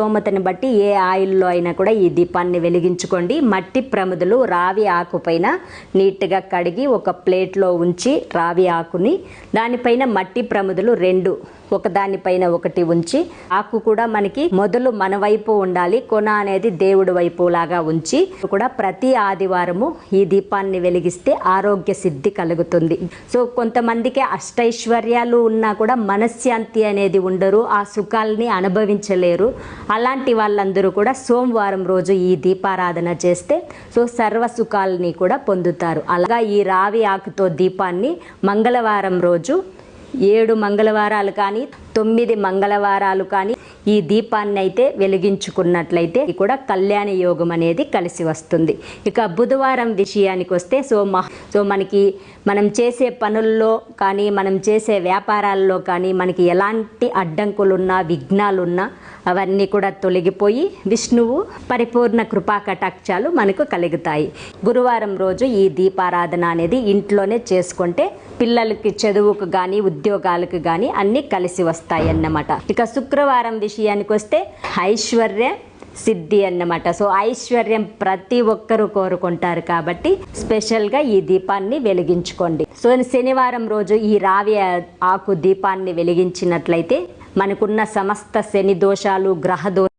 స్తోమతని బట్టి ఏ ఆయిల్లో అయినా కూడా ఈ దీపాన్ని వెలిగించుకోండి. మట్టి ప్రమిదలు రావి ఆకు పైన నీట్గా కడిగి ఒక ప్లేట్లో ఉంచి రావి ఆకుని దానిపైన మట్టి ప్రమిదలు రెండు ఒకదానిపైన ఒకటి ఉంచి ఆకు కూడా మనకి మొదలు మన వైపు ఉండాలి కొన అనేది దేవుడి వైపు లాగా ఉంచి కూడా ప్రతి ఆదివారము ఈ దీపాన్ని వెలిగిస్తే ఆరోగ్య సిద్ధి కలుగుతుంది. సో కొంతమందికి అష్టైశ్వర్యాలు ఉన్నా కూడా మనశ్శాంతి అనేది ఉండరు ఆ సుఖాల్ని అనుభవించలేరు. అలాంటి వాళ్ళందరూ కూడా సోమవారం రోజు ఈ దీపారాధన చేస్తే సో సర్వ సుఖాలని కూడా పొందుతారు. అలాగా ఈ రావి ఆకుతో దీపాన్ని మంగళవారం రోజు ఏడు మంగళవారాలు కానీ తొమ్మిది మంగళవారాలు కానీ ఈ దీపాన్ని అయితే వెలిగించుకున్నట్లయితే ఇది కూడా కళ్యాణ యోగం అనేది కలిసి వస్తుంది. ఇక బుధవారం విషయానికి వస్తే సో మహ సో మనకి మనం చేసే పనుల్లో కానీ మనం చేసే వ్యాపారాల్లో కానీ మనకి ఎలాంటి అడ్డంకులున్నా విఘ్నాలున్నా అవన్నీ కూడా తొలగిపోయి విష్ణువు పరిపూర్ణ కృపా కటాక్షాలు మనకు కలుగుతాయి. గురువారం రోజు ఈ దీపారాధన అనేది ఇంట్లోనే చేసుకుంటే పిల్లలకి చదువుకు కానీ ఉద్యోగాలకు కానీ అన్నీ కలిసి వస్తాయి అన్నమాట ఇక శుక్రవారం విషయానికి వస్తే ఐశ్వర్య సిద్ధి అన్నమాట. సో ఐశ్వర్యం ప్రతి ఒక్కరూ కోరుకుంటారు కాబట్టి స్పెషల్గా ఈ దీపాన్ని వెలిగించుకోండి. సో శనివారం రోజు ఈ రావి ఆకు దీపాన్ని వెలిగించినట్లయితే మనకున్న సమస్త శని దోషాలు గ్రహ దోషాలు